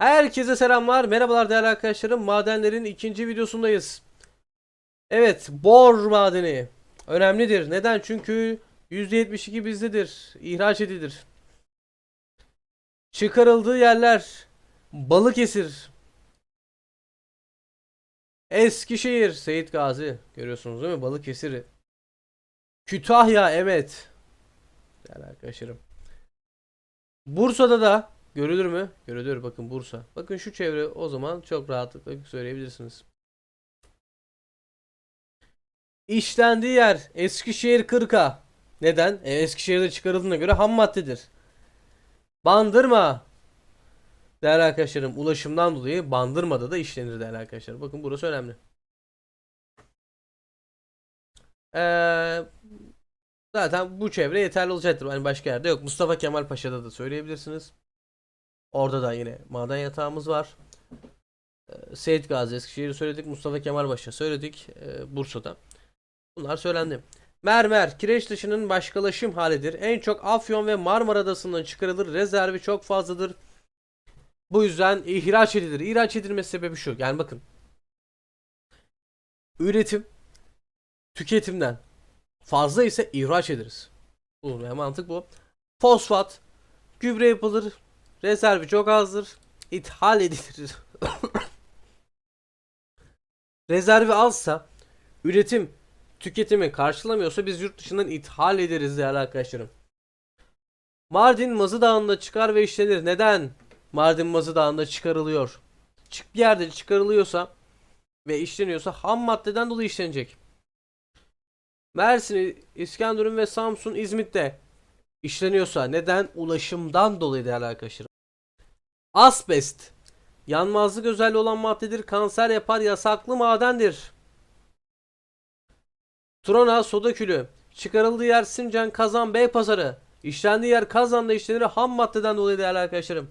Herkese selamlar. Merhabalar değerli arkadaşlarım. Madenlerin ikinci videosundayız. Evet, bor madeni önemlidir. Neden? Çünkü %72 bizdedir. ihraç edilir. Çıkarıldığı yerler Balıkesir, Eskişehir, Seyit Gazi. Görüyorsunuz değil mi? Balıkesir'i. Kütahya, evet. Değerli arkadaşlarım. Bursa'da da görülür mü? Görülür bakın Bursa. Bakın şu çevre o zaman çok rahatlıkla söyleyebilirsiniz. İşlendiği yer Eskişehir Kırka. Neden? E, Eskişehir'de çıkarıldığına göre ham maddedir. Bandırma. Değerli arkadaşlarım ulaşımdan dolayı Bandırma'da da işlenir değerli arkadaşlar. Bakın burası önemli. Eee Zaten bu çevre yeterli olacaktır. Hani başka yerde yok. Mustafa Kemal Paşa'da da söyleyebilirsiniz. Orada da yine maden yatağımız var. Ee, Seyit Gazi Eskişehir'i söyledik. Mustafa Kemal Paşa söyledik. Ee, Bursa'da. Bunlar söylendi. Mermer, kireç taşının başkalaşım halidir. En çok Afyon ve Marmara Adası'ndan çıkarılır. Rezervi çok fazladır. Bu yüzden ihraç edilir. İhraç edilmesi sebebi şu. Yani bakın. Üretim tüketimden fazla ise ihraç ederiz. Bu yani mantık bu. Fosfat gübre yapılır. Rezervi çok azdır. İthal edilir. Rezervi azsa üretim tüketimi karşılamıyorsa biz yurt dışından ithal ederiz değerli arkadaşlarım. Mardin Mazı Dağı'nda çıkar ve işlenir. Neden Mardin Mazı Dağı'nda çıkarılıyor? Çık bir yerde çıkarılıyorsa ve işleniyorsa ham maddeden dolayı işlenecek. Mersin, İskenderun ve Samsun, İzmit'te işleniyorsa neden? Ulaşımdan dolayı değerli arkadaşlar. Asbest yanmazlık özelliği olan maddedir. Kanser yapar. Yasaklı madendir. Trona soda külü. Çıkarıldığı yer Sincan, Kazan, Beypazarı. İşlendiği yer Kazan'da işlenir. Ham maddeden dolayı değerli arkadaşlarım.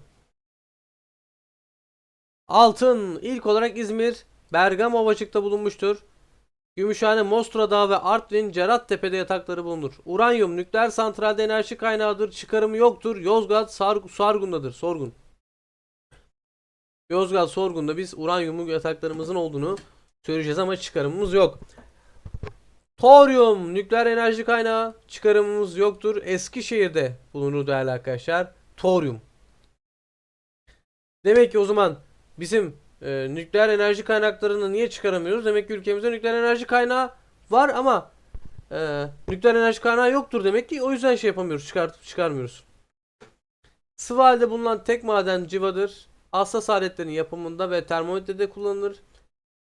Altın ilk olarak İzmir, Bergama Ovacık'ta bulunmuştur. Gümüşhane, Mostra Dağı ve Artvin, Cerattepe'de yatakları bulunur. Uranyum nükleer santralde enerji kaynağıdır. Çıkarımı yoktur. Yozgat, Sar Sargun'dadır. Sorgun. Yozgat, Sorgun'da biz uranyumun yataklarımızın olduğunu söyleyeceğiz ama çıkarımımız yok. Toryum nükleer enerji kaynağı çıkarımımız yoktur. Eskişehir'de bulunur değerli arkadaşlar. Toryum. Demek ki o zaman bizim e, nükleer enerji kaynaklarını niye çıkaramıyoruz? Demek ki ülkemizde nükleer enerji kaynağı var ama e, nükleer enerji kaynağı yoktur demek ki o yüzden şey yapamıyoruz, çıkartıp çıkarmıyoruz. Sıvı halde bulunan tek maden civadır. Hassas aletlerin yapımında ve termometrede kullanılır.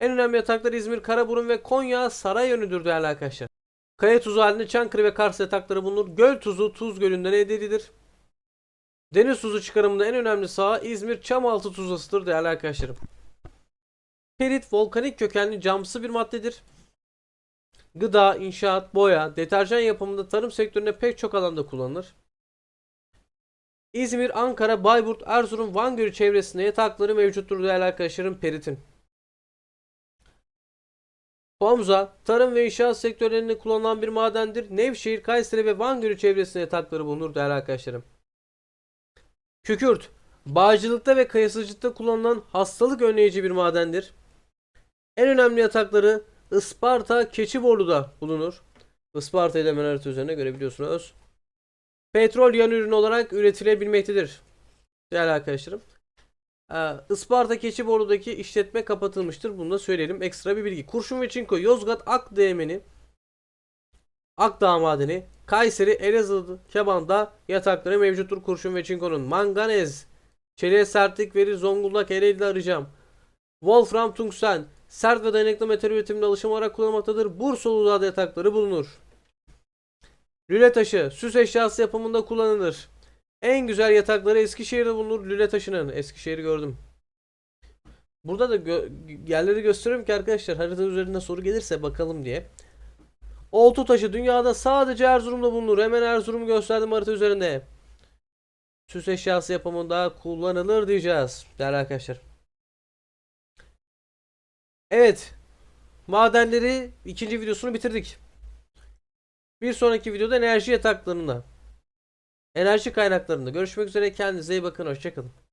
En önemli yataklar İzmir, Karaburun ve Konya Sarayönü'dür değerli arkadaşlar. Kaya tuzu halinde Çankırı ve Kars yatakları bulunur. Göl tuzu Tuz Gölü'nden elde edilir. Deniz tuzu çıkarımında en önemli saha İzmir Çamaltı tuzlasıdır değerli arkadaşlarım. Perit volkanik kökenli camsı bir maddedir. Gıda, inşaat, boya, deterjan yapımında tarım sektöründe pek çok alanda kullanılır. İzmir, Ankara, Bayburt, Erzurum, Van Gölü çevresinde yatakları mevcuttur değerli arkadaşlarım peritin. Pomza, tarım ve inşaat sektörlerinde kullanılan bir madendir. Nevşehir, Kayseri ve Van Gölü çevresinde yatakları bulunur değerli arkadaşlarım. Kükürt, bağcılıkta ve kayısıcılıkta kullanılan hastalık önleyici bir madendir. En önemli yatakları Isparta, Keçiborlu'da bulunur. Isparta ile harita üzerine görebiliyorsunuz. Petrol yan ürün olarak üretilebilmektedir. Değerli arkadaşlarım. Ee, Isparta Keçiborlu'daki işletme kapatılmıştır. Bunu da söyleyelim. Ekstra bir bilgi. Kurşun ve Çinko, Yozgat, Ak Değmeni, Akdağ Madeni, Kayseri, Elazığ, Keban'da yatakları mevcuttur. Kurşun ve Çinko'nun. Manganez, çeliğe sertlik verir. Zonguldak, Ereğli'de arayacağım. Wolfram, Tungsten, sert ve dayanıklı metal üretiminde alışım olarak kullanılmaktadır. Bursa Uludağ'da yatakları bulunur. Lüle taşı, süs eşyası yapımında kullanılır. En güzel yatakları Eskişehir'de bulunur. Lüle taşının. Eskişehir'i gördüm. Burada da gö yerleri gösteriyorum ki arkadaşlar harita üzerinde soru gelirse bakalım diye. Oltu taşı dünyada sadece Erzurum'da bulunur. Hemen Erzurum'u gösterdim harita üzerinde. Süs eşyası yapımında kullanılır diyeceğiz. Değerli arkadaşlar. Evet. Madenleri ikinci videosunu bitirdik. Bir sonraki videoda enerji yataklarında. Enerji kaynaklarında görüşmek üzere. Kendinize iyi bakın. Hoşçakalın.